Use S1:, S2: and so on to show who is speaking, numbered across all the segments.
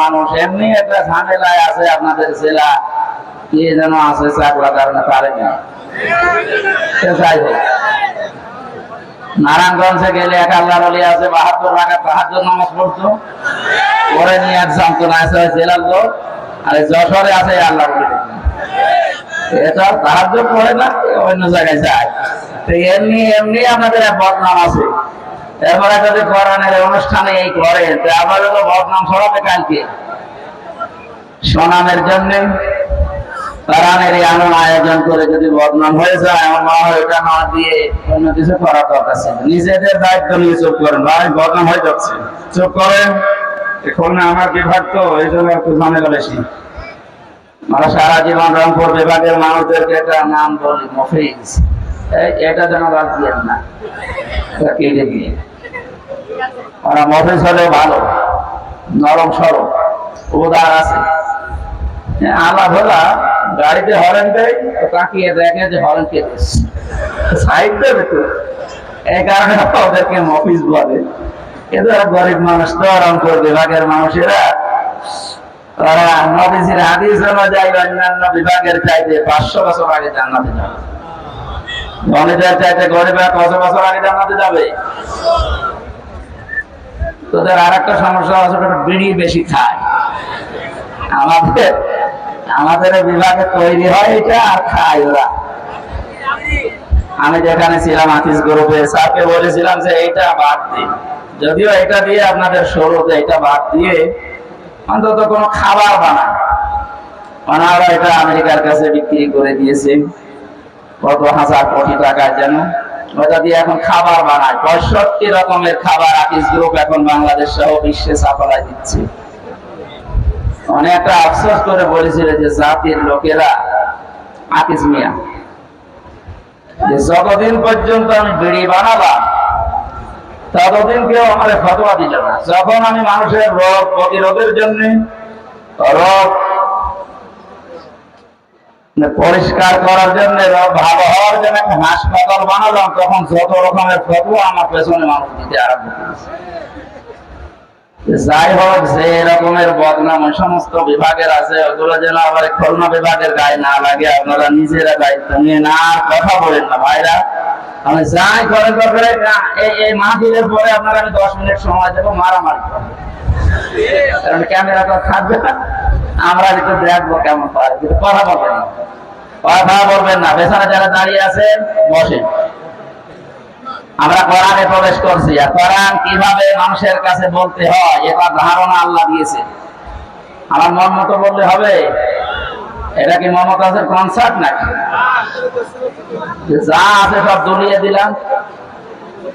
S1: মানুষ, এমনি একটা ঝামেলায় আছে আপনাদের জেলা। কে যেন আছে চাকলা কারণে যাই হোক। নারায়ণগঞ্জে গেলে এক আল্লাহ বলি আছে, বাহাত্তর টাকা তাহার নামাজ পড়তো। পরে নিয়ে এক যন্ত্রণা আছে জেলার লোক। আর যশোরে আছে আল্লাহ বলি। এটা সাহায্য পড়ে না, অন্য জায়গায় যায়। তো এমনি এমনি আমাদের এক বদনাম আছে। এরপরে যদি কোরআনের অনুষ্ঠানে এই করে তো আমাদের তো বদনাম ছড়াবে কালকে। সোনামের জন্য কোরআনের আনন্দ আয়োজন করে যদি বদনাম হয়ে যায়, আমার মা ওটা না দিয়ে অন্য কিছু করার দরকার ছিল। নিজেদের দায়িত্ব নিয়ে চুপ করেন। ভাই, বদনাম হয়ে যাচ্ছে। চুপ করেন। এখন আমার বিভাগ তো এই জন্য একটু ঝামেলা বেশি। আমরা সারা জীবন রংপুর বিভাগের মানুষদেরকে একটা নাম বলি, মফিজ। এটা যেন বাদ দিয়ে না। কেটে দিয়ে ওরা মফিজ হলে ভালো। নরম সরম উদার আছে। ভোলা গাড়িতে হরেন দেয় তাকিয়ে দেখে যে হরেন সাইড দেবে তো। এই কারণে ওদেরকে বলে। এদের গরিব মানুষ তো রংপুর বিভাগের মানুষেরা। তারা নবীজির হাদিস অনুযায়ী অন্যান্য বিভাগের চাইতে পাঁচশো বছর আগে জান্নাতে যাবে। চাইতে বছর আগে জান্নাতে যাবে। তোদের আর একটা সমস্যা আছে বিড়ি বেশি খায়। আমাদের আমাদের বিভাগে তৈরি হয় এটা আর খায় ওরা। আমি যেখানে ছিলাম আতিস গ্রুপে স্যারকে বলেছিলাম যে এইটা বাদ দিন যদিও এটা দিয়ে আপনাদের শুরুতে এটা বাদ দিয়ে অন্তত কোনো খাবার বানায় ওনারা এটা আমেরিকার কাছে বিক্রি করে দিয়েছে। কত হাজার কোটি টাকার যেন? ওটা এখন খাবার বানায়। পঁয়ষট্টি রকমের খাবার আকিস গ্রুপ এখন বাংলাদেশ সহ বিশ্বে সাফলায় দিচ্ছে। অনেকটা আফসোস করে বলেছিল যে জাতির লোকেরা আকিস মিয়া। যে যতদিন পর্যন্ত আমি বিড়ি বানালাম, ততদিন কেউ আমার ফতোয়া দিল না। যখন আমি মানুষের রোগ প্রতিরোধের জন্য, রোগ পরিষ্কার করার জন্য ভালো হওয়ার জন্য হাসপাতাল বানালাম, তখন যত রকমের ফতোয়া আমার পেছনে মানুষ দিতে আরম্ভ করেছে। যাই হোক, যে রকমের বদনাম ওই সমস্ত বিভাগের আছে, ওগুলো যেন আবার খুলনা বিভাগের গায়ে না লাগে, আপনারা নিজেরা দায়িত্ব নিয়ে না কথা বলেন না, ভাইরা। আমি যাই করে করে এই এই মাহফিলের পরে আপনারা আমি দশ মিনিট সময় দেবো, মারামারি করব। কারণ ক্যামেরা তো থাকবে না। আমরা একটু দেখব কেমন কথা বলবেন কথা বলবেন না। পেছনে যারা দাঁড়িয়ে আছেন, বসেন। আমরা কোরআনে প্রবেশ করছি। আর কোরআন কীভাবে মানুষের কাছে বলতে হয়, এটা ধারণা আল্লাহ দিয়েছে। আমার মন মতো বললে হবে? এটা কি মমতাজের কনসার্ট নাকি? যা আছে সব দুলিয়ে দিলাম।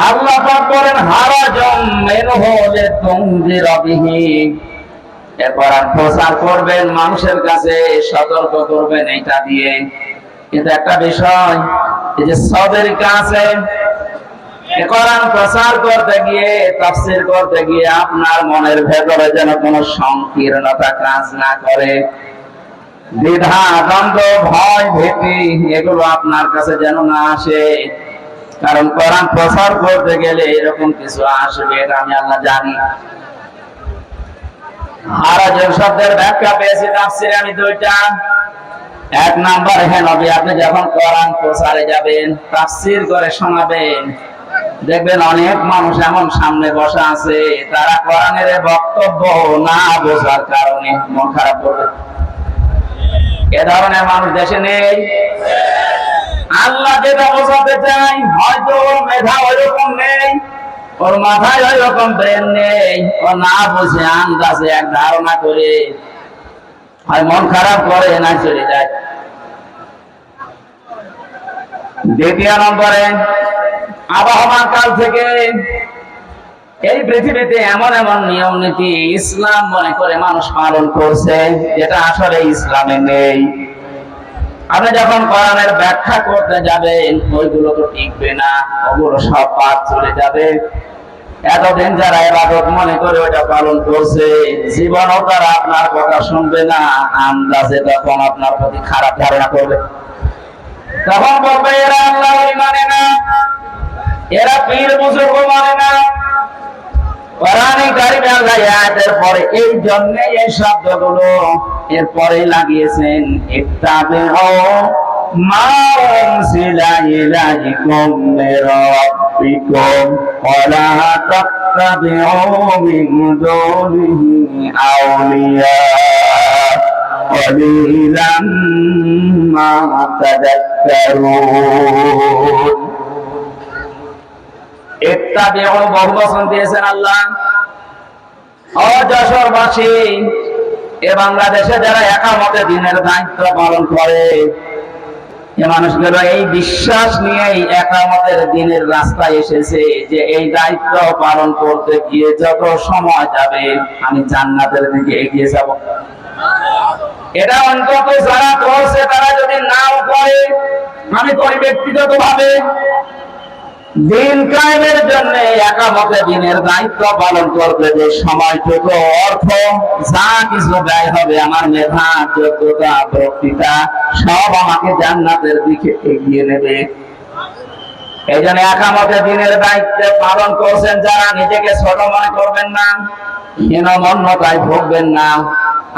S1: আল্লাহ পাক বলেন হারাজম মেনহু লিতুনজিরা বিহি এরপর আর প্রচার করবেন, মানুষের কাছে সতর্ক করবেন এটা দিয়ে। কিন্তু একটা বিষয়, এই যে কাছে কোরআন প্রচার করতে গিয়ে, তাফসীর করতে গিয়ে আপনার মনের ভেতরে যেন কোনো সংকীর্ণতা কাজ না করে। দ্বিধা, দ্বন্দ্ব, ভয়, ভীতি, এগুলো আপনার কাছে যেন না আসে। কারণ কোরআন প্রচার করতে গেলে এরকম কিছু আসবে এটা আমি আল্লাহ জানি। হারাজের শব্দের ব্যাখ্যা পেয়েছি তাফসিরে আমি দুইটা। এক নাম্বার নবী, আপনি যখন কোরআন প্রচারে যাবেন, তাফসির করে শোনাবেন, দেখবেন অনেক মানুষ এমন সামনে বসা আছে, তারা কোরআনের বক্তব্য না বোঝার কারণে মন খারাপ করবে। এ ধরনের মানুষ দেশে নেই? আল্লাহ যেটা বোঝাতে চাই, হয়তো মেধা ওইরকম নেই, ওর মাথায় ওইরকম ব্রেন নেই, ও না বুঝে আন্দাজে এক ধারণা করে। হয় মন খারাপ করে না চলে যায়। দ্বিতীয় নম্বরে আবহাওয়ার কাল থেকে এই পৃথিবীতে এমন এমন নিয়ম নীতি ইসলাম মনে করে মানুষ পালন করছে, যেটা আসলে ইসলামে নেই। আপনি যখন কোরআনের ব্যাখ্যা করতে যাবেন, ওইগুলো তো টিকবে না, ওগুলো সব পাপ চলে যাবে। এতদিন যারা এবাদত মনে করে ওটা পালন করছে, জীবনও তারা আপনার কথা শুনবে না, আন্দাজে তখন আপনার প্রতি খারাপ ধারণা করবে। তখন বলবে, এরা আল্লাহ মানে না, এরা পীর বুজুর্গ মানে না। কোরআনে কারিমে আল্লাহ এই আয়াতের পরে এই জন্য এই শব্দগুলো এর পরে লাগিয়েছেন ইত্তাবিউ মা উনজিলা ইলাইকুম মির রাব্বিকুম ওয়া লা তাত্তাবিউ মিন দুনিহি আউলিয়া قليلا ما تذكرون ইত্তাবিউ বহু বচন দিয়েছেন আল্লাহ। ও এ বাংলাদেশে যারা একামতে দিনের দায়িত্ব পালন করে, এ মানুষগুলো এই বিশ্বাস নিয়েই একামতের দিনের রাস্তায় এসেছে যে এই দায়িত্ব পালন করতে গিয়ে যত সময় যাবে, আমি জান্নাতের দিকে এগিয়ে যাব। এটা অন্তত যারা করছে, তারা যদি নাও করে আমি করি ব্যক্তিগত ভাবে দিন কায়েমের জন্য একামতে দিনের দায়িত্ব পালন করতে যে সময়টুকু অর্থ, যা কিছু ব্যয় হবে আমার মেধা, যোগ্যতা, বক্তৃতা, সব আমাকে জান্নাতের দিকে এগিয়ে নেবে। এই জন্য একামতে দিনের দায়িত্ব পালন করছেন যারা, নিজেকে ছোট মনে করবেন না হীনমন্যতায় ভুগবেন না।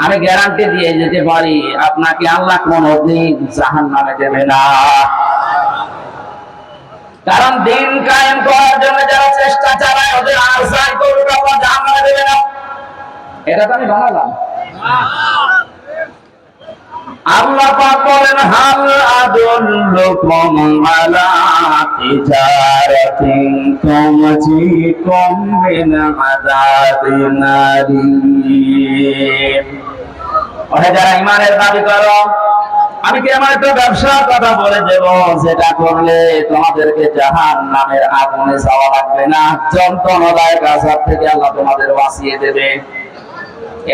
S1: আমি গ্যারান্টি দিয়ে যেতে পারি, আপনাকে আল্লাহ কোনদিন জাহান নামে দেবে না। কারণ দিন কায়েম করার জন্য যারা চেষ্টা চালায়, ওদের সাই করুক আল্লাহ জাহান্নামে দেবে না। এটা তো আমি বানালাম। আল্লাহ পাক বলেন, হাল আদুল্লুকুম আলা তিজারাতিন তুমজিকুম যারা ইমানের দাবি করো আমি কি আমার একটা ব্যবসার কথা বলে দেব? যেটা করলে তোমাদেরকে জাহান নামের আগুনে যাওয়া লাগবে না আজাব থেকে আল্লাহ তোমাদের বাঁচিয়ে দেবে।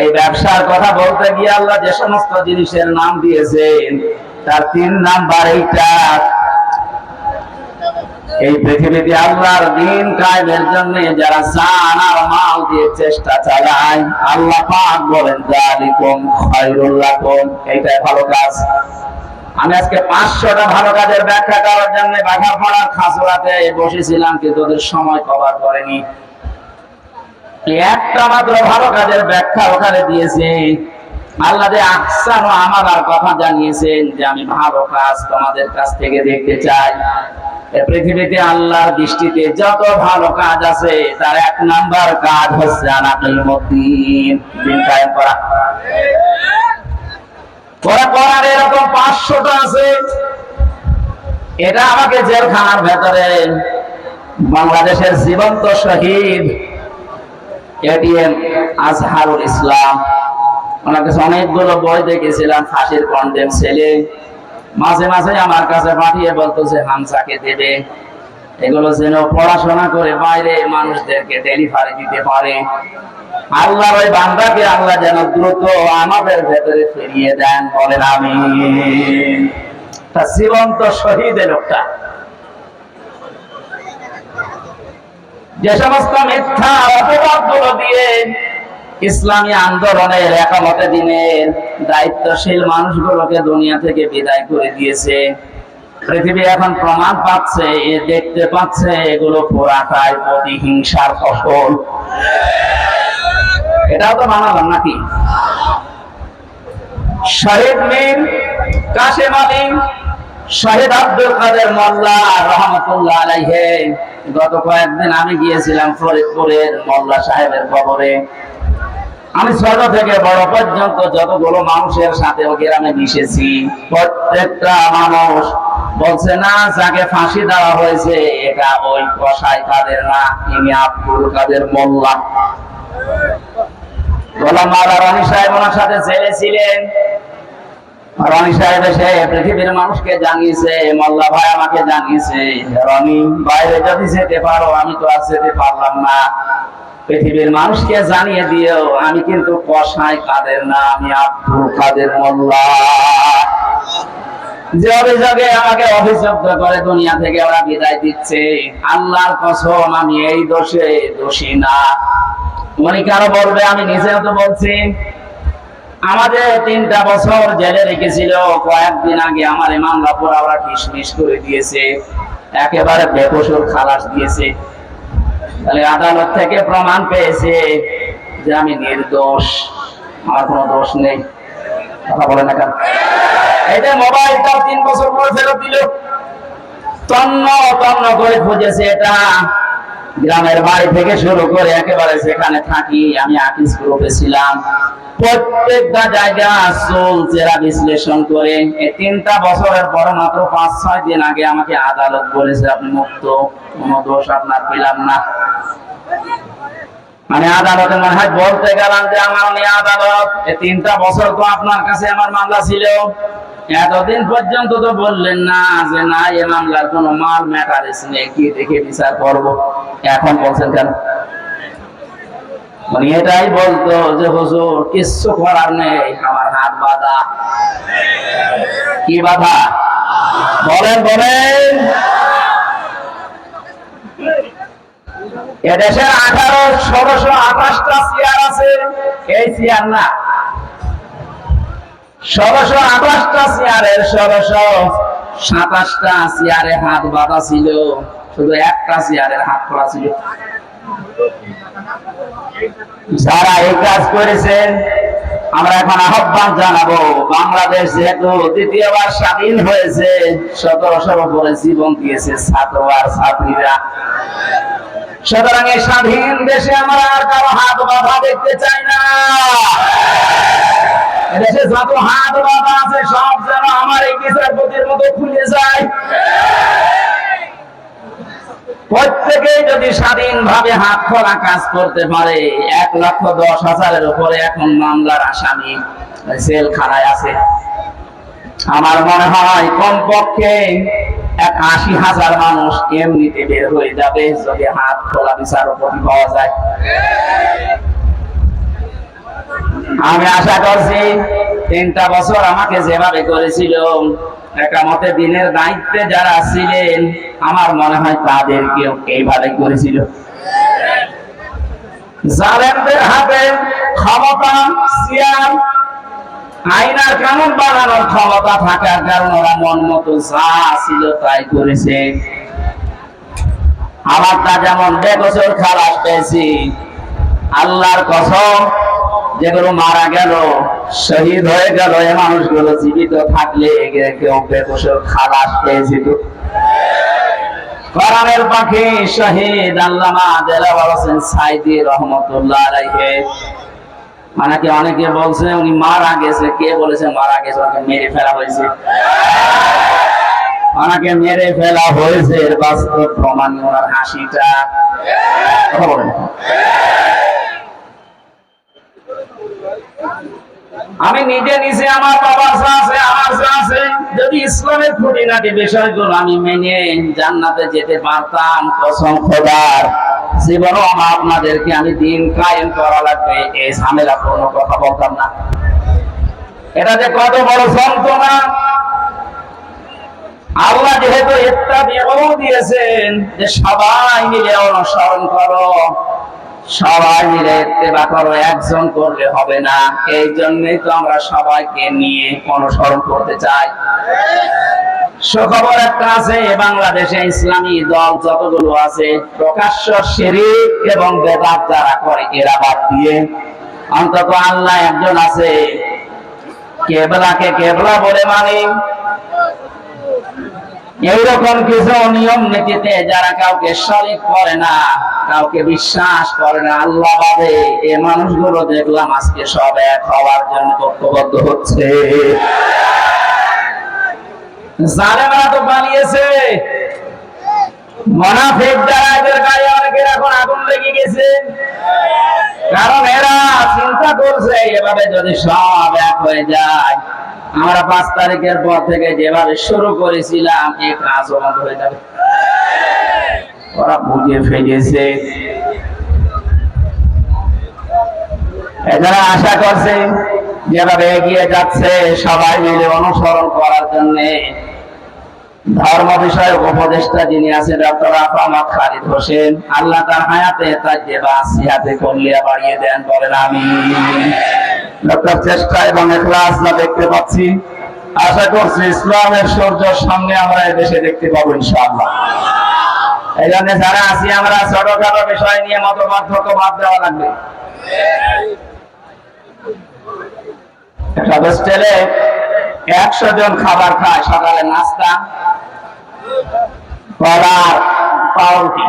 S1: এই ব্যবসার কথা বলতে গিয়ে আল্লাহ যে সমস্ত জিনিসের নাম দিয়েছেন, তার তিন নাম্বার এইটা। এই পৃথিবীতে আল্লাহর দিন কায়েমের জন্য যারা জান আর দিয়ে চেষ্টা চালায় আল্লাহ পাক বলেন জালিকুম খায়রুল লাকুম। এইটাই ভালো কাজ। আমি আজকে পাঁচশোটা ভালো কাজের ব্যাখ্যা করার জন্য বাঘা পড়ার খাসুরাতে বসেছিলাম, কিন্তু ওদের সময় কভার করেনি। একটা মাত্র ভালো কাজের ব্যাখ্যা ওখানে দিয়েছে। আল্লাহ যে আকসান ও আমার কথা জানিয়েছেন যে, আমি ভালো কাজ তোমাদের কাছ থেকে দেখতে চাই। পৃথিবীতে আল্লাহর দৃষ্টিতে যত ভালো কাজ আছে, তার এক নাম্বার কাজ হচ্ছে আনাকিল মদ্দিন দিন কায়েম করা ওরা করার এরকম পাঁচশোটা আছে। এটা আমাকে জেলখানার ভেতরে বাংলাদেশের জীবন্ত শহীদ এটিএম আজহারুল ইসলাম। ওনার কাছে অনেকগুলো বই দেখেছিলাম, ফাঁসির কন্ডেম ছেলে। মাঝে মাঝে আমার কাছে পাঠিয়ে বলতো যে হামসাকে দেবে। এগুলো যেন পড়াশোনা করে বাইরে মানুষদেরকে ডেলিভারি দিতে পারে। আল্লাহর ওই বান্দাকে আল্লাহ যেন দ্রুত আমাদের ভেতরে ফিরিয়ে দেন বলেন আমি তা জীবন্ত শহীদ এ লোকটা। যে সমস্ত মিথ্যা অপবাদগুলো দিয়ে ইসলামী আন্দোলনের একামতে দিনের দায়িত্বশীল মানুষগুলোকে দুনিয়া থেকে বিদায় করে দিয়েছে। পৃথিবী এখন প্রমাণ পাচ্ছে, এ দেখতে পাচ্ছে এগুলো পুরাটাই প্রতিহিংসার ফসল। এটাও তো বানালাম নাকি? শহীদ মীর কাশেম আলী, শহীদ আব্দুল কাদের মোল্লা রহমতুল্লাহ আলাইহে। গত কয়েকদিন আমি গিয়েছিলাম ফরিদপুরের মোল্লা সাহেবের কবরে। আমি ছোট থেকে বড় পর্যন্ত যতগুলো মানুষের সাথে গ্রামে মিশেছি, প্রত্যেকটা মানুষ বলছে, না, যাকে ফাঁসি দেওয়া হয়েছে, এটা ওই কসাই কাদের না, ইনি আব্দুল কাদের মোল্লা। আমি তো আর যেতে পারলাম না। পৃথিবীর মানুষকে জানিয়ে দিও আমি কিন্তু কসাই কাদের না, আমি আব্দুল কাদের মোল্লা। যে অভিযোগে আমাকে অভিযুক্ত করে দুনিয়া থেকে ওরা বিদায় দিচ্ছে। আল্লাহর কসম, আমি এই দোষে দোষী না। কারও বলবে, আমি নিজেও তো বলছি। আমাদের তিনটা বছর জেলে রেখেছিল, কয়েকদিন আগে আমার মামলা পুরো ওরা ডিসমিস করে দিয়েছে। একেবারে বেকসুর খালাস দিয়েছে। তাহলে আদালত থেকে প্রমাণ পেয়েছে যে আমি নির্দোষ। আমার কোনো দোষ নেই। কথা বলে না কেন? এটা মোবাইলটা তিন বছর পরে ফেরত দিল। তন্ন তন্ন করে খুঁজেছে এটা। গ্রামের বাড়ি থেকে শুরু করে একেবারে সেখানে থাকি, আমি আকিস গ্রুপে ছিলাম। প্রত্যেকটা জায়গা চুল চেরা বিশ্লেষণ করে। এই তিনটা বছরের পর মাত্র পাঁচ, ছয় দিন আগে আমাকে আদালত বলেছে, আপনি মুক্ত, কোনো দোষ আপনার পেলাম না। মানে আদালতে মনে হয় বলতে গেলাম যে আমার নিয়ে আদালত। এই তিনটা বছর তো আপনার কাছে আমার মামলা ছিল। এতদিন পর্যন্ত তো বললেন না যে না, এ মামলার কোনো মাল ম্যাটারিস নেই, কি দেখে বিচার করব? এখন বলছেন কেন? মানে এটাই বলতো যে, হুজুর, কিচ্ছু করার নেই, আমার হাত বাঁধা। কি বাধা? বলেন বলেন। এদেশে আঠারো ষোলোশো আঠাশটা চেয়ার আছে। এই চেয়ার না। ষোলোশো আঠাশটা চেয়ারের ষোলোশো সাতাশটা চেয়ারে হাত বাঁধা ছিল। শুধু একটা চেয়ারের হাত খোলা ছিল। যারা এই কাজ করেছেন, আমরা এখন আহ্বান জানাব, বাংলাদেশ যেহেতু দ্বিতীয়বার স্বাধীন হয়েছে, সতেরোশোর উপরে জীবন দিয়েছে ছাত্র আর ছাত্রীরা। সুতরাং এই স্বাধীন দেশে আমরা আর কারও হাত বাঁধা দেখতে চাই না। এদেশে যত হাত বাঁধা আছে, সব যেন আমার এই বিচারপতির মতো খুলে যায়। প্রত্যেকেই যদি স্বাধীন ভাবে হাত খোলা কাজ করতে পারে, এক লক্ষ দশ হাজারের উপরে এখন মামলার আসামি সেল খানায় আছে। আমার মনে হয় কমপক্ষে আশি হাজার মানুষ এমনিতে বের হয়ে যাবে যদি হাত খোলা বিচারপতি পাওয়া যায়। আমি আশা করছি তিনটা বছর আমাকে যেভাবে করেছিল, একটা মতে দিনের দায়িত্বে যারা ছিলেন, আমার মনে হয় তাদেরকেও এইভাবে করেছিল। জালেমদের হাতে ক্ষমতা সিয়ার আইনার কানুন বানানোর ক্ষমতা থাকার কারণে ওরা মন মতো যা ছিল তাই করেছে। আমারটা যেমন বেগসর খালাস পেয়েছি, আল্লাহর কসম যেগুলো মারা গেল, শহীদ হয়ে গেল এই মানুষগুলো জীবিত থাকলে কেউ বেকসর খালাস পেয়েছিল কোরআনের পাখি শহীদ আল্লামা দেলাওয়ার হোসেন সাইদি রহমতুল্লাহ আলাইহি। মানে অনেকে বলছে, উনি মারা গেছে। কে বলেছে মারা গেছে? ওকে মেরে ফেলা হয়েছে। ওনাকে মেরে ফেলা হয়েছে এর বাস্তব প্রমাণ ওনার হাসিটা। কথা বলেন। আমি নিজে নিজে আমার বাবার আছে, আমার আছে, যদি ইসলামের খুঁটিনাটি বিষয়গুলো আমি মেনে জান্নাতে যেতে পারতাম। কসম খোদার, জীবনও আমার আপনাদেরকে আমি দিন কায়েম করা লাগবে, এই ঝামেলা কোনো কথা বলতাম না। এটা যে কত বড় যন্ত্রণা। আল্লাহ যেহেতু একটা বিয়েও দিয়েছেন যে সবাই মিলে অনুসরণ করো। সবাই মিলে ইত্তেবা করো, একজন করলে হবে না। এই জন্যই তো আমরা সবাইকে নিয়ে অনুসরণ করতে চাই। সুখবর একটা আছে, বাংলাদেশে ইসলামী দল যতগুলো আছে, প্রকাশ্য শিরিক এবং বেদাত যারা করে, এরা বাদ দিয়ে অন্তত আল্লাহ একজন আছে। কেবলাকে কেবলা বলে মানে। এইরকম কিছু নিয়ম নীতিতে যারা কাউকে শরিক করে না, কাউকে বিশ্বাস করে না, আল্লাহ বাদে এ মানুষগুলো দেখলাম আজকে সব এক হওয়ার জন্য ঐক্যবদ্ধ হচ্ছে। জালেমরা তো পালিয়েছে। মোনাফিক যারা এদের গায়ে অনেকের এখন আগুন লেগে গেছে। কারণ এরা চিন্তা করছে, এভাবে যদি সব এক হয়ে যায়, আমরা পাঁচ তারিখের পর থেকে যেভাবে শুরু করেছিলাম কাজ বন্ধ হয়ে যাবে। ওরা বুঝে ফেলেছে। এছাড়া আশা করছে, যেভাবে এগিয়ে যাচ্ছে, সবাই মিলে অনুসরণ করার জন্য ধর্ম বিষয়ক উপদেষ্টা যিনি আছেন, ডক্টর আফামাদ খালিদ হোসেন, আল্লাহ তার হায়াতে তার যে বাসিয়াতে করলিয়া বাড়িয়ে দেন, বলেন আমি ডক্টর, চেষ্টা এবং এখলাস যা দেখতে পাচ্ছি, আশা করছি ইসলামের সূর্যের সামনে আমরা দেশে দেখতে পাবো ইনশাআল্লাহ। এই জন্য যারা আছি, আমরা ছোটখাটো বিষয় নিয়ে মত পার্থক্য বাদ দেওয়া লাগবে। একটা হোস্টেলে একশো জন খাবার খায় সকালে নাস্তা, কলার, পাউরুটি।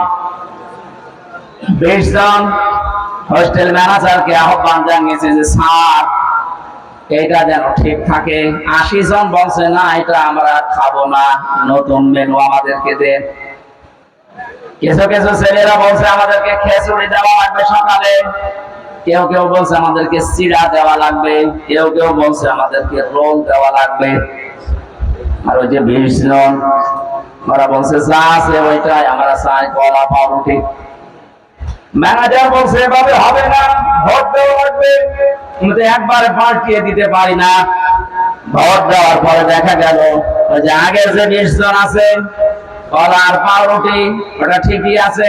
S1: বিশ জন হোস্টেল ম্যানেজারকে আহ্বান জানিয়েছে যে, স্যার এটা যেন ঠিক থাকে। আশি জন বলছে, না, এটা আমরা খাব না। নতুন মেনু আমাদেরকে দেন কিছু কিছু ছেলেরা বলছে, আমাদেরকে খেচুড়ি দেওয়া লাগবে সকালে। কেউ কেউ বলছে আমাদেরকে চিড়া দেওয়া লাগবে, কেউ কেউ বলছে আমাদেরকে রোল দেওয়া লাগবে। আর ওই যে জন, ওরা বলছে আছে ওইটাই, আমরা চাই কলা, পাউরুটি। ম্যানেজার বলছে, এভাবে হবে না, ভোট দেওয়া লাগবে। কিন্তু একবারে পাল্টিয়ে দিতে পারি না। ভোট দেওয়ার পরে দেখা গেল, ওই যে আগের যে বিশ জন আছে, কলা আর পাউরুটি, ওটা ঠিকই আছে।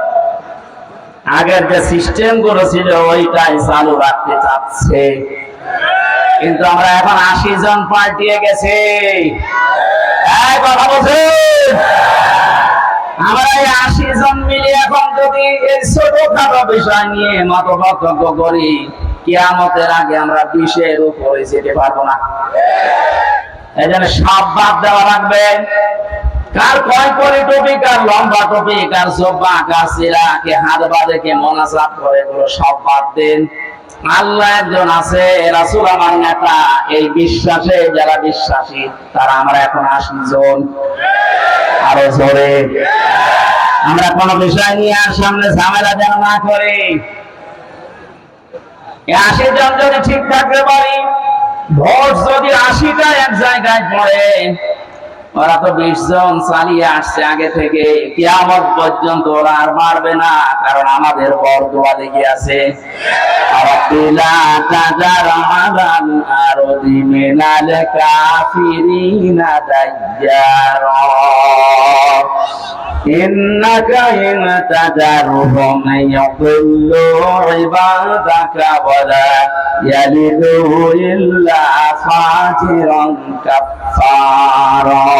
S1: আগের যে সিস্টেমগুলো ছিল, ওইটাই চালু রাখতে চাচ্ছে। কিন্তু আমরা এখন আশি জন পাল্টিয়ে গেছে। কথা আমরা আশি জন মিলে এখন যদি এই বিষয় নিয়ে করি আগে আমরা যেতে পারব না। এই জন্য সব বাদ দেওয়া লাগবে। কার কয় করে টপি, কার লম্বা টপি, কার সোফা, কার সিরা, কে হাত বাঁধে, কে মনাসাত করে, এগুলো সব বাদ দেন। আল্লাহ একজন আছে, রাসূল আমার নেতা। এই বিশ্বাসে, যারা বিশ্বাসী, তারা আমরা এখন আশি জন। আরও জোরে। আমরা কোন বিষয় নিয়ে আর সামনে ঝামেলা যেন না করে। আশি জন যদি ঠিক থাকতে পারি, ভোট যদি আশিটা এক জায়গায় পড়ে ওরা তো বিশ জন চালিয়ে আসছে আগে থেকে কিয়ামত পর্যন্ত ওরা আর মারবে না কারণ আমাদের বর দোয়া লেগে আছে রব্বিলা তাজার আলাল আরদি মিনাল কাফিরিনা দাইয়ারা إنك إن تذرهم يضلوا عبادك ولا يلدوا إلا فاجرا كفارا الله أكبر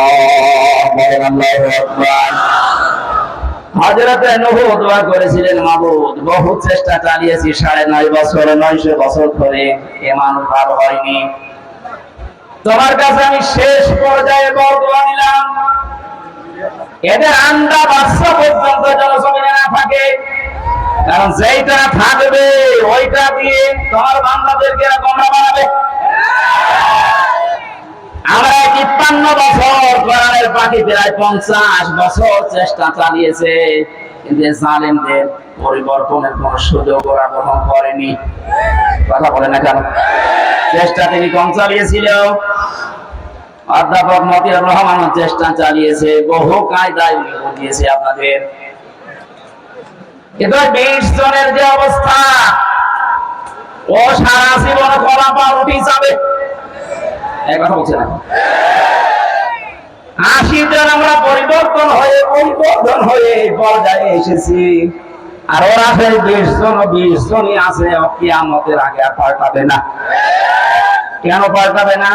S1: সাড়ে নয় বছর, নয়শো বছর ধরে মানুষ হয়নি। তোমার কাছে আমি শেষ পর্যায়ে বড় নিলাম। এদের আন্ডা বাচ্চা না থাকে, কারণ যেইটা থাকবে, ওইটা দিয়ে তোমার বান্দাদেরকে তোমরা বানাবে। আমরা তিপ্পান্ন বছর কোরআনের পাখি প্রায় পঞ্চাশ বছর চেষ্টা চালিয়েছে, কিন্তু পরিবর্তনের কোন সুযোগ ওরা করেনি। কথা বলে না কেন? চেষ্টা তিনি কম চালিয়েছিল অধ্যাপক মতিয়ার রহমান চেষ্টা চালিয়েছে, বহু কায়দায় বুঝিয়েছে আপনাদের। কিন্তু বিশ জনের যে অবস্থা, ও সারা জীবন কলা পা উঠি যাবে। কথা বলছে না আশি জন আমরা পরিবর্তন হয়ে পরিবর্তন হয়ে পর্যায়ে এসেছি আর ওরা সেই বিশ জন বিশ জনই আছে কিয়ামতের আগে আর পাল্টাবে না কেন পাল্টাবে না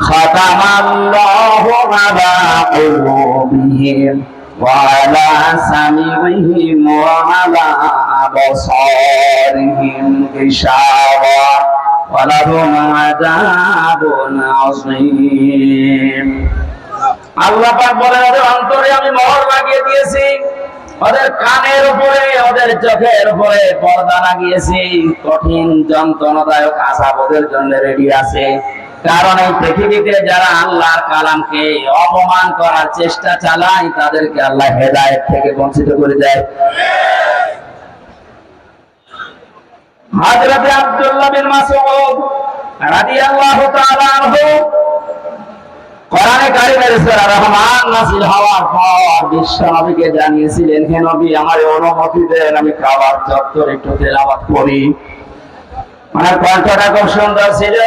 S1: ختم الله على قلوبهم وعلى سمعهم وعلى أبصارهم غشاوة ولهم عذاب عظيم আল্লাহ পাক বলেন ওদের অন্তরে আমি মোহর লাগিয়ে দিয়েছি ওদের কানের উপরে ওদের চোখের উপরে পর্দা লাগিয়েছি কঠিন যন্ত্রণাদায়ক আশা ওদের জন্য রেডি আছে কারণ এই পৃথিবীতে যারা আল্লাহর কালামকে অপমান করার চেষ্টা চালায় তাদেরকে আল্লাহ হেদায়েত থেকে বঞ্চিত করে দেয় হযরতে আব্দুল্লাহ বিন মাসউদ রাদিয়াল্লাহু তাআলা আনহু কোরআনে কারিমের সূরা রহমান নাযিল হওয়ার পর বিশ্ব নবীকে জানিয়েছিলেন, হে নবী, আমার অনুমতি দেন, আমি খাবার চত্বর একটু তেলাওয়াত করি। কণ্ঠটা খুব সুন্দর ছিল।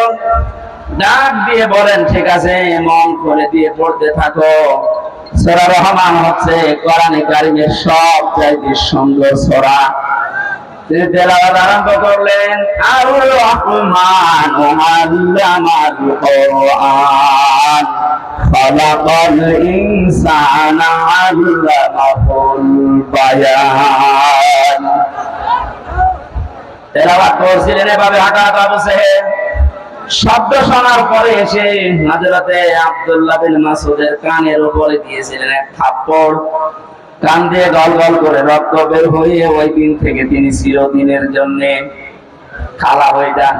S1: ডাক দিয়ে বলেন, ঠিক আছে, মন করে দিয়ে পড়তে থাকো। সূরা রহমান হচ্ছে কোরআনে কারিমের সব চাইতে সুন্দর সূরা। তেলাওয়াত আরম্ভ করলেন তেলাওয়াত হঠাৎ শব্দ শোনার পরে এসে হাজরাতে আব্দুল্লাহ মাসুদের কানের উপরে দিয়েছিলেন এক থাপ্পড়। কান দিয়ে গল গল করে রক্ত বের হয়ে ওই দিন থেকে তিনি চিরদিনের জন্য খালা হয়ে যান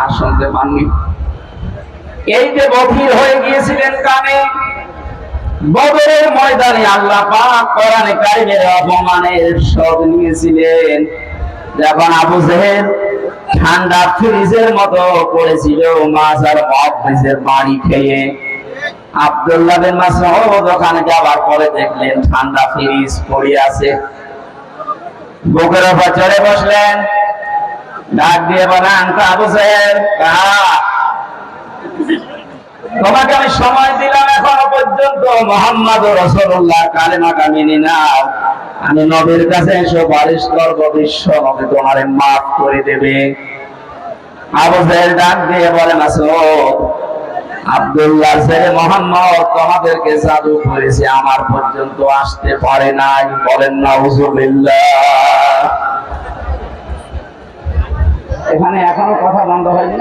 S1: আর শুনতে পাননি এই যে বধির হয়ে গিয়েছিলেন কানে, বদরের ময়দানে আল্লাহ পাক কোরআনে কারিমের অপমানের সব নিয়েছিলেন। যখন আবু জেহেল ঠান্ডা ফ্রিজের মতো পড়েছিল মাছ আর মদ ফ্রিজের পানি খেয়ে আব্দুল্লাহ বিন মাসউদ, ওখানে যাওয়ার পরে দেখলেন ঠান্ডা ফ্রিজ পড়ে আছে। বুকের উপর চড়ে বসলেন। ডাক দিয়ে আবু সাহেব? তোমাকে আমি সময় দিলাম এখনও পর্যন্ত। মোহাম্মদ রসুল্লাহ কালেমাটা মেনে নাও। আমি নবীর কাছে সুপারিশ করব, বিশ্ব নবী তোমারে মাফ করে দেবে। আবু সাহেব ডাক দিয়ে বলেন মাসুদ আব্দুল্লাহ ছেলে মোহাম্মদ তোমাদেরকে জাদু করেছে, আমার পর্যন্ত আসতে পারে নাই। বলেন না এখানে এখনও কথা বন্ধ হয়নি।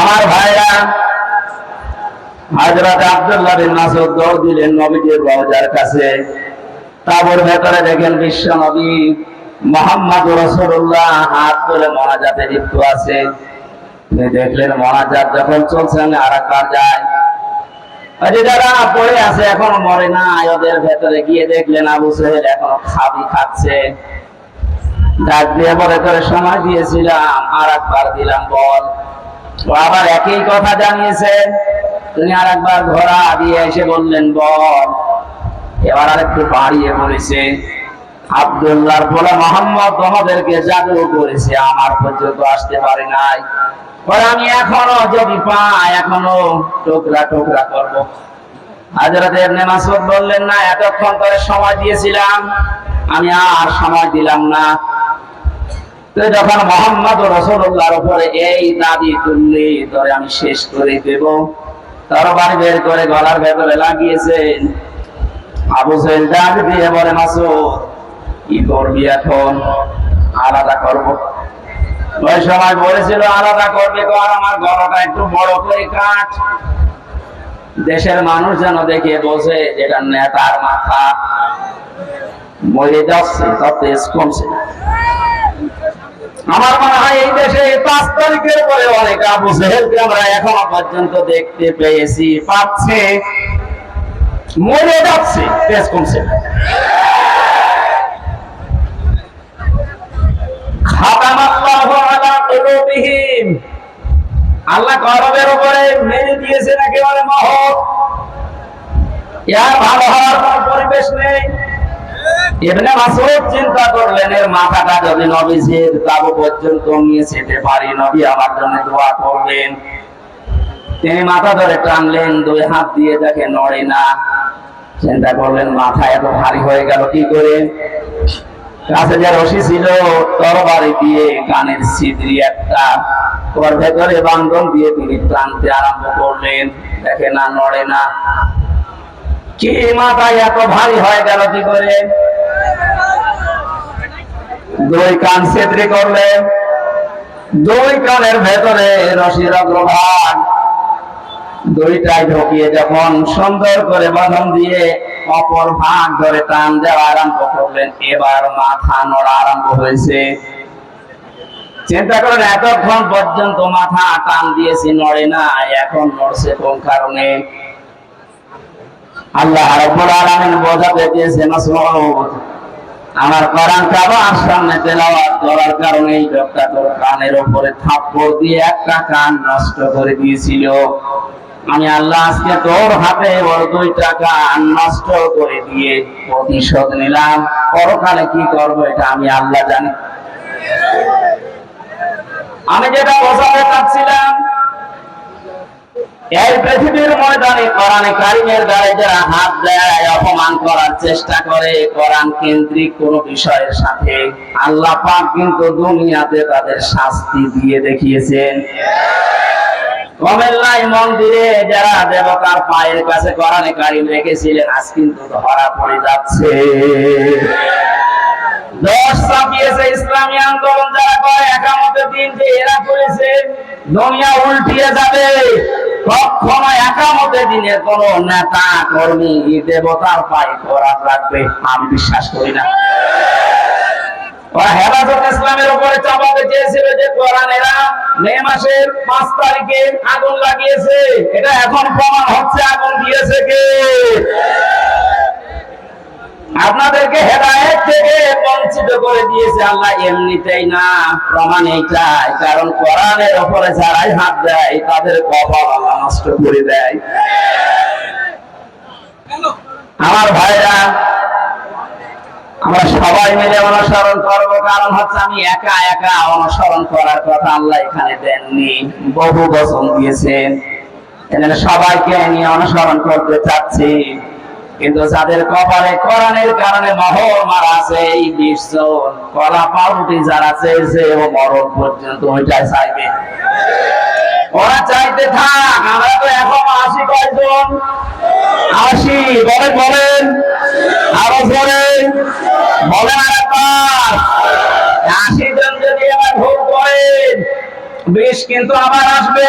S1: আমার ভাইরা আব্দুল্লাহ দিলেন নবীজির রওজার কাছে। তাবর ভেতরে দেখেন বিশ্ব নবী মোহাম্মদ রসুল্লাহ হাত তুলে মনাজাতে লিপ্ত আছে। দেখলেন মনাজাত যখন চলছে আমি আর একবার যাই ওই যে যারা পড়ে আছে, এখনও মরে না ওদের ভেতরে গিয়ে দেখলেন আবু সোহেল এখনও খাবি খাচ্ছে। ডাক দিয়ে বলে করে, সময় আর একবার দিলাম, বল। আবার একই কথা ঘোড়া দিয়ে এসে বললেন, বল। এবার আর একটু বাড়িয়ে বলেছে, আব্দুল্লাহর বলে, মোহাম্মদ তোমাদেরকে জাদু করেছে, আমার পর্যন্ত আসতে পারে নাই। আমি এখনও যদি পাই, এখনও টুকরা টুকরা করব। হাজরত ইবনে বললেন, না, এতক্ষণ ধরে সময় দিয়েছিলাম, আমি আর সময় দিলাম না। তো যখন মোহাম্মদ রসুল্লাহর উপরে এই দাবি তুললি ধরে আমি শেষ করে দেব। তরবারি বের করে গলার ভেতরে লাগিয়েছেন। আবু সাইল ডাক দিয়ে বলে, মাসুদ, কি করবি এখন? আলাদা করব। ওই সময় বলেছিল, আলাদা করবে কর আমার গলাটা একটু বড় করে কাট। দেশের মানুষ যেন দেখে বসে যেটা নেতার মাথা। মরে যাচ্ছে তত কমছে। আমার মনে হয় এই দেশে পাঁচ তারিখের পরে অনেক আবু সেহেলকে আমরা এখনও পর্যন্ত দেখতে পেয়েছি, পাচ্ছে। মরে যাচ্ছে তেজ কমছে আল্লাহ উপরে মেরে দিয়েছেন একেবারে ইয়ার ভালো হওয়ার কোনো পরিবেশ নেই। ইবনে মাসউদ চিন্তা করলেন, এর মাথাটা যদি পর্যন্ত নিয়ে পারি, নবী আমার জন্য দোয়া করবেন। তিনি মাথা ধরে টানলেন, দুই হাত দিয়ে দেখে নড়ে না। চিন্তা করলেন, মাথা এত ভারী হয়ে গেল কি করে? কাছে যে রশি ছিল, তরবারি দিয়ে কানের ছিদ্রি একটা ওর ভেতরে বান্ধন দিয়ে তিনি টানতে আরম্ভ করলেন। দেখে না, নড়ে না। কি মাথায় এত ভারী হয়ে গেল কি করে? দুই কান ছেত্রি করলেন। দুই কানের ভেতরে রশির অগ্রভাগ দুইটাই ঢুকিয়ে যখন সুন্দর করে বাঁধন দিয়ে অপর ভাগ ধরে টান দেওয়া আরম্ভ করলেন, এবার মাথা নড়া আরম্ভ হয়েছে। চিন্তা করেন, এতক্ষণ পর্যন্ত মাথা টান দিয়েছি, নড়ে না এখন নড়ছে কোন কারণে? আল্লাহ আলামিন বোঝাতে মাসউদ আমার কাবার সামনে তেলাওয়াত করার কারণে এই লোকটা তোর কানের উপরে থাপ্পড় দিয়ে একটা কান নষ্ট করে দিয়েছিল। আমি আল্লাহ আজকে তোর হাতে ওর দুই টাকা নষ্ট করে দিয়ে প্রতিশোধ নিলাম। পরকালে কি করব এটা আমি আল্লাহ জানি। আমি যেটা বোঝাতে চাচ্ছিলাম এই পৃথিবীর ময়দানে কোরআনে কারিমের দ্বারা যারা হাত দেয়, অপমান করার চেষ্টা করে, কোরআন কেন্দ্রিক কোন বিষয়ের সাথে আল্লাহ পাক কিন্তু দুনিয়াতে তাদের শাস্তি দিয়ে দেখিয়েছেন। কমেল্লাই মন্দিরে যারা দেবতার পায়ের কাছে কোরআনে কারিম রেখেছিলেন, আজ কিন্তু ধরা পড়ে যাচ্ছে। ইসলামী আন্দোলন যারা করে, একামতের দিন এরা করেছে, দুনিয়া উল্টিয়ে যাবে। কখনো একামতের দিনে কোন নেতা, কর্মী, দেবতার পায়ে করার রাখবে আমি বিশ্বাস করি না। হেফাজত ইসলামের উপরে চাপাতে চেয়েছিল যে কোরআন এরা মে মাসের পাঁচ তারিখে আগুন লাগিয়েছে। এটা এখন প্রমাণ হচ্ছে আগুন দিয়েছে কে? আপনাদেরকে হেদায়েত থেকে বঞ্চিত করে দিয়েছে আল্লাহ, এমনিতেই না, প্রমাণ এইটাই, কারণ কোরআনের উপরে যারাই হাত দেয়, তাদের কপাল আল্লাহ নষ্ট করে দেয়। আমার ভাইরা, আমরা সবাই মিলে অনুসরণ করব, কারণ হচ্ছে আমি একা একা অনুসরণ করার কথা আল্লাহ এখানে দেননি, বহু বচন দিয়েছেন। সবাইকে নিয়ে অনুসরণ করতে চাচ্ছি। কিন্তু যাদের কপালে কোরআনের কারণে মহর মারা আছে, এই বিশ্ব কলা পাউরুটি যারা চেয়েছে ও মরণ পর্যন্ত ওইটাই চাইবে। ওরা চাইতে থাক, আমরা তো এখন আশি কয়জন আশি বলেন বলেন, আরও বলেন বলেন আর আশি জন যদি আবার ভোট করেন, বিশ কিন্তু আবার আসবে।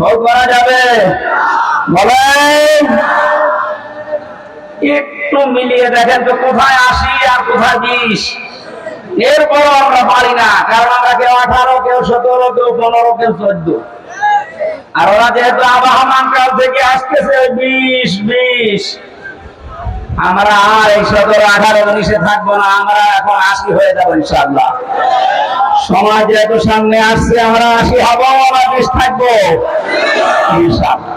S1: ভোগ করা যাবে। বলেন একটু মিলিয়ে দেখেন তো কোথায় আসি আর কোথায় বিশ। এরপর আমরা পারি না, কারণ আমরা কেউ আঠারো, কেউ সতেরো, কেউ পনেরো, কেউ চোদ্দ। আর ওরা যেহেতু আবহমান কাল থেকে আসতেছে, বিশ বিশ। আমরা আর এই সতেরো, আঠারো উনিশে থাকব না, আমরা এখন আশি হয়ে যাব ইনশাল্লাহ সময় যেহেতু সামনে আসছে, আমরা আশি হব, আমরা বিশ থাকব। ইনশাল্লাহ